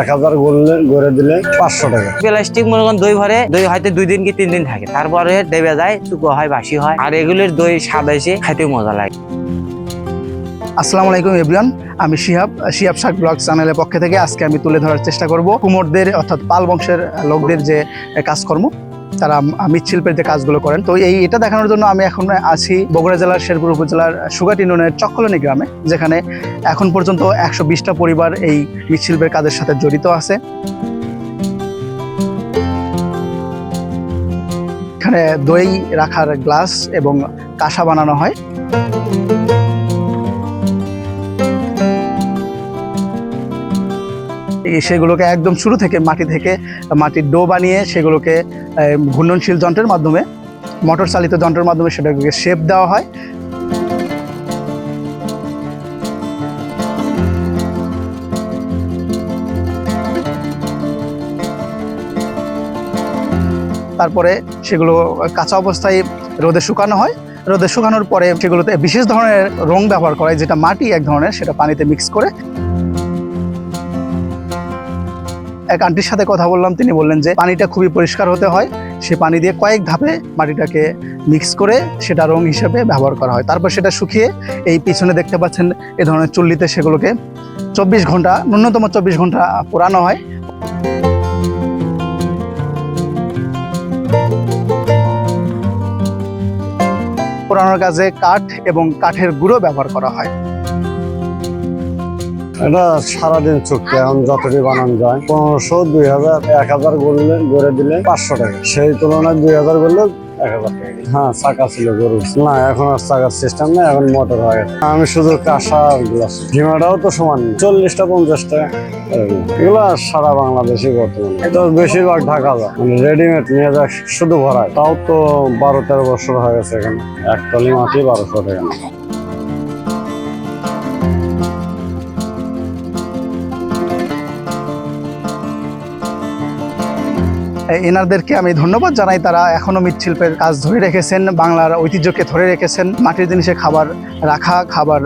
এক হাজার গড়লে গড়ে দিলে পাঁচশো টাকা। প্লাস্টিক মনে করেন দই ভরে দই হয়তো দুই দিন কি তিন দিন থাকে। তারপরে দেবে যায় চুকো হয় বাসি হয়। আর এগুলোর দই স্বাদ এসে খাইতে মজা লাগে। আসসালামু আলাইকুম এভরিওয়ান। আমি শিহাব শিহাব শাক ব্লগ চ্যানেলের পক্ষে থেকে আজকে আমি তুলে ধরার চেষ্টা করব কুমোরদের অর্থাৎ পাল বংশের লোকদের যে কাজকর্ম। তারা মৃৎশিল্পের যে কাজগুলো করেন। তো এই এটা দেখানোর জন্য আমি এখন আছি বগুড়া জেলার, শেরপুর উপজেলার সুগাট ইউনিয়নের চক্কলনি গ্রামে, যেখানে এখন পর্যন্ত একশো বিশটা পরিবার এই মৃৎশিল্পের কাজের সাথে জড়িত আছে। এখানে দই রাখার গ্লাস এবং কাঁসা বানানো হয়। সেগুলোকে একদম শুরু থেকে মাটি থেকে মাটির ডো বানিয়ে সেগুলোকে ঘূর্ণনশীল যন্ত্রের মাধ্যমে, মোটর চালিত যন্ত্রের মাধ্যমে সেটাকে শেপ দেওয়া হয়। তারপরে সেগুলো কাঁচা অবস্থায় রোদে শুকানো হয়। রোদে শুকানোর পরে সেগুলোতে বিশেষ ধরনের রং ব্যবহার করা হয়, যেটা মাটি এক ধরনের, সেটা পানিতে মিক্স করে এক আন্টির সাথে কথা বললাম, তিনি বললেন যে পানিটা খুবই পরিষ্কার হতে হয়। সে পানি দিয়ে কয়েক ধাপে মাটিটাকে মিক্স করে সেটা রং হিসেবে ব্যবহার করা হয়। তারপর সেটা শুকিয়ে এই পিছনে দেখতে পাচ্ছেন এই ধরনের চুল্লিতে সেগুলোকে চব্বিশ ঘণ্টা, ন্যূনতম চব্বিশ ঘণ্টা পোড়ানো হয়। পোড়ানোর কাজে কাঠ এবং কাঠের গুঁড়ো ব্যবহার করা হয়। এটা সারাদিন চুক্তি এখন যতটি বানানো যায়। পনেরোশো দুই হাজার এক হাজার গড়লে গড়ে দিলে পাঁচশো টাকা। সেই তুলনায় দুই হাজার টাকা। হ্যাঁ চাকা ছিল গরু না এখন আর চাকার সিস্টেম নেই এখন মোটর হয়ে গেছে। আমি শুধু কাঁসা গ্লাস। ঝিমাটাও তো সমান। চল্লিশটা পঞ্চাশটা। এগুলো সারা বাংলাদেশে বর্তমানে। এটা বেশিরভাগ ঢাকা যায়। মানে রেডিমেড নিয়ে যায় শুধু ভরায়। তাও তো বারো তেরো বছর হয়ে গেছে এখানে। এক টলি মাটি বারোশো টাকা। এনাদেরকে আমি ধন্যবাদ জানাই। তারা এখনও মৃৎশিল্পের কাজ ধরে রেখেছেন, বাংলার ঐতিহ্যকে ধরে রেখেছেন। মাটির জিনিসে খাবার রাখা, খাবার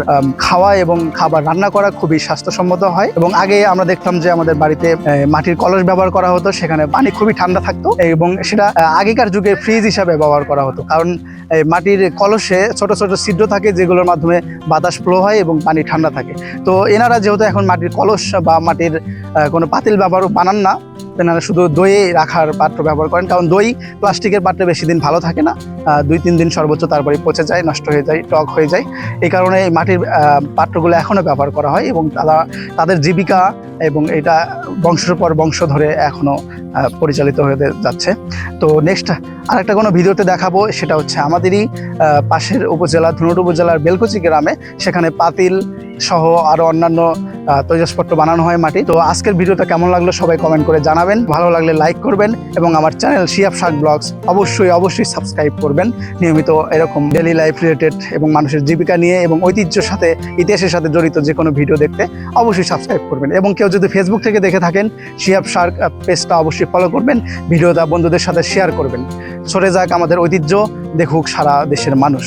খাওয়া এবং খাবার রান্না করা খুবই স্বাস্থ্যসম্মত হয় এবং আগে আমরা দেখতাম যে আমাদের বাড়িতে মাটির কলস ব্যবহার করা হতো, সেখানে পানি খুবই ঠান্ডা থাকতো এবং সেটা আগেকার যুগে ফ্রিজ হিসাবে ব্যবহার করা হতো। কারণ মাটির কলসে ছোট ছোট ছিদ্র থাকে যেগুলোর মাধ্যমে বাতাস ফ্লো হয় এবং পানি ঠান্ডা থাকে। তো এনারা যেহেতু এখন মাটির কলস বা মাটির কোনো পাতিল ব্যবহার বানান না তেনারা শুধু দইয়ে রাখার পাত্র ব্যবহার করেন, কারণ দই প্লাস্টিকের পাত্রে বেশি দিন ভালো থাকে না। দুই, তিন দিন সর্বোচ্চ তারপরে পচে যায়, নষ্ট হয়ে যায়, টক হয়ে যায়। এই কারণে এই মাটির পাত্রগুলো এখনও ব্যবহার করা হয় এবং তারা, তাদের জীবিকা এবং এটা বংশের পর বংশ ধরে এখনও পরিচালিত হয়ে যাচ্ছে। তো নেক্সট আরেকটা কোনো ভিডিওতে দেখাবো, সেটা হচ্ছে আমাদেরই পাশের উপজেলা, ধুনট উপজেলার বেলকুচি গ্রামে, সেখানে পাতিল সহ আরও অন্যান্য তৈজসপত্র বানানো হয় মাটি। তো আজকের ভিডিওটা কেমন লাগল সবাই কমেন্ট করে জানাবেন। ভালো লাগলে লাইক করবেন এবং আমার চ্যানেল শিয়াব শাক ব্লগস অবশ্যই অবশ্যই সাবস্ক্রাইব করবেন। নিয়মিত এরকম ডেলি লাইফ রিলেটেড এবং মানুষের জীবিকা নিয়ে এবং ঐতিহ্যের সাথে, ইতিহাসের সাথে জড়িত যে কোনো ভিডিও দেখতে অবশ্যই সাবস্ক্রাইব করবেন। এবং কেউ যদি ফেসবুক থেকে দেখে থাকেন, শিয়াব শার্ক পেজটা অবশ্যই ফলো করবেন। ভিডিওটা বন্ধুদের সাথে শেয়ার করবেন। সরে যাক আমাদের ঐতিহ্য দেখুক সারা দেশের মানুষ।